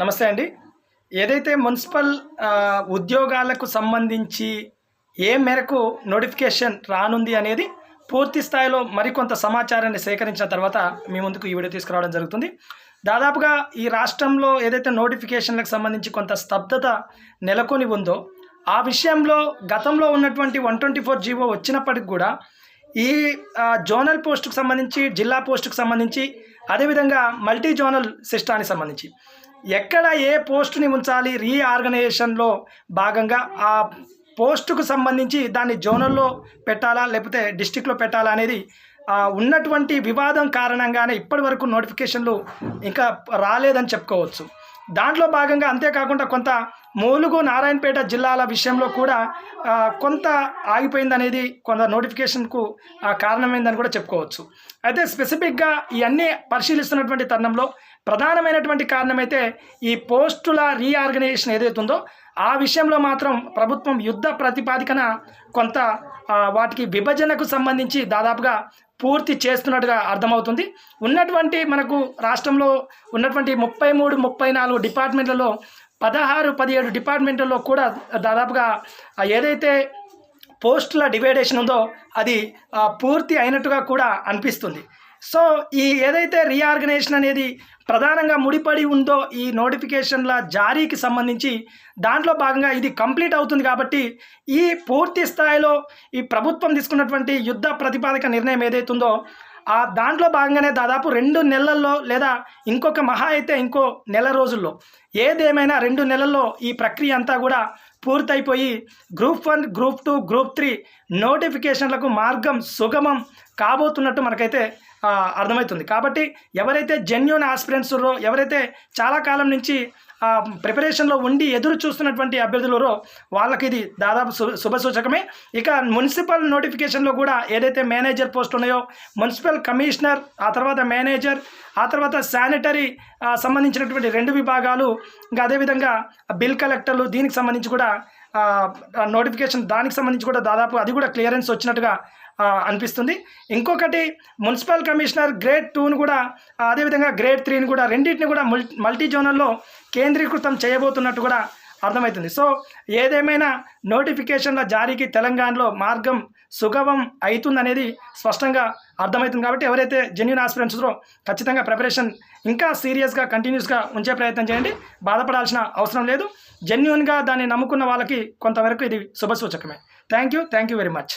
నమస్తే అండి. ఏదైతే మున్సిపల్ ఉద్యోగాలకు సంబంధించి ఏ మేరకు నోటిఫికేషన్ రానుంది అనేది పూర్తి స్థాయిలో మరికొంత సమాచారాన్ని సేకరించిన తర్వాత మీ ముందుకు ఈ వీడియో తీసుకురావడం జరుగుతుంది. దాదాపుగా ఈ రాష్ట్రంలో ఏదైతే నోటిఫికేషన్లకు సంబంధించి కొంత స్తబ్దత నెలకొని ఉందో ఆ విషయంలో గతంలో ఉన్నటువంటి వన్ ట్వంటీ ఫోర్ జీవో వచ్చినప్పటికి కూడా ఈ జోనల్ పోస్టుకు సంబంధించి జిల్లా పోస్టుకు సంబంధించి అదేవిధంగా మల్టీ జోనల్ సిస్టానికి సంబంధించి ఎక్కడ ఏ పోస్టుని ఉంచాలి? రీఆర్గనైజేషన్లో భాగంగా ఆ పోస్టుకు సంబంధించి దాన్ని జోనల్లో పెట్టాలా? లేకపోతే డిస్టిక్లో పెట్టాలా? అనేది ఉన్నటువంటి వివాదం కారణంగానే ఇప్పటి వరకు నోటిఫికేషన్లు ఇంకా రాలేదని చెప్పుకోవచ్చు. దాంట్లో భాగంగా అంతేకాకుండా కొంత మూలుగు నారాయణపేట జిల్లాల విషయంలో కూడా కొంత ఆగిపోయిందనేది కొంత నోటిఫికేషన్కు కారణమైందని కూడా చెప్పుకోవచ్చు. అయితే స్పెసిఫిక్గా ఇవన్నీ పరిశీలిస్తున్నటువంటి తరుణంలో ప్రధానమైనటువంటి కారణమైతే ఈ పోస్టుల రీఆర్గనైజేషన్ ఏదైతే ఉందో ఆ విషయంలో మాత్రం ప్రభుత్వం యుద్ధ ప్రతిపాదికన కొంత వాటికి విభజనకు సంబంధించి దాదాపుగా పూర్తి చేస్తున్నట్టుగా అర్థమవుతుంది. ఉన్నటువంటి మనకు రాష్ట్రంలో ఉన్నటువంటి ముప్పై మూడు ముప్పై నాలుగు డిపార్ట్మెంట్లలో పదహారు పదిహేడు డిపార్ట్మెంట్లలో కూడా దాదాపుగా ఏదైతే పోస్టుల డివైడేషన్ ఉందో అది పూర్తి అయినట్టుగా కూడా అనిపిస్తుంది. సో ఈ ఏదైతే రీఆర్గనైజేషన్ అనేది ప్రధానంగా ముడిపడి ఉందో ఈ నోటిఫికేషన్ల జారీకి సంబంధించి దాంట్లో భాగంగా ఇది కంప్లీట్ అవుతుంది కాబట్టి ఈ పూర్తి స్థాయిలో ఈ ప్రభుత్వం తీసుకున్నటువంటి యుద్ధ ప్రతిపాదక నిర్ణయం ఏదైతుందో ఆ దాంట్లో భాగంగానే దాదాపు రెండు నెలల్లో లేదా ఇంకొక మహా అయితే ఇంకో నెల రోజుల్లో ఏదేమైనా రెండు నెలల్లో ఈ ప్రక్రియ అంతా కూడా పూర్తయిపోయి group one group two group three నోటిఫికేషన్లకు మార్గం సుగమం కాబోతున్నట్టు మనకైతే అర్థమవుతుంది. కాబట్టి ఎవరైతే జెన్యున్ ఆస్పిరెంట్స్ ఎవరైతే చాలా కాలం నుంచి ప్రిపరేషన్లో ఉండి ఎదురు చూస్తున్నటువంటి అభ్యర్థులరో వాళ్ళకి ఇది దాదాపు శుభ సూచకమే. ఇక మున్సిపల్ నోటిఫికేషన్లో కూడా ఏదైతే మేనేజర్ పోస్ట్ ఉన్నాయో మున్సిపల్ కమిషనర్ ఆ తర్వాత మేనేజర్ ఆ తర్వాత శానిటరీ సంబంధించినటువంటి రెండు విభాగాలు ఇంకా అదేవిధంగా బిల్ కలెక్టర్లు దీనికి సంబంధించి కూడా నోటిఫికేషన్ దానికి సంబంధించి కూడా దాదాపు అది కూడా క్లియరెన్స్ వచ్చినట్టుగా అనిపిస్తుంది. ఇంకొకటి మున్సిపల్ కమిషనర్ గ్రేడ్ టూను కూడా అదేవిధంగా గ్రేడ్ త్రీని కూడా రెండింటిని కూడా మల్టీ జోనల్లో కేంద్రీకృతం చేయబోతున్నట్టు కూడా అర్థమవుతుంది. సో ఏదేమైనా నోటిఫికేషన్ల జారీకి తెలంగాణలో మార్గం సుగమం అవుతుందనేది స్పష్టంగా అర్థమవుతుంది కాబట్టి ఎవరైతే జెన్యున్ ఆస్పిరెంట్స్లో ఖచ్చితంగా ప్రిపరేషన్ ఇంకా సీరియస్గా కంటిన్యూస్గా ఉంచే ప్రయత్నం చేయండి. బాధపడాల్సిన అవసరం లేదు. జెన్యున్గా దాన్ని నమ్ముకున్న వాళ్ళకి కొంతవరకు ఇది శుభసూచకమే. Thank you thank you very much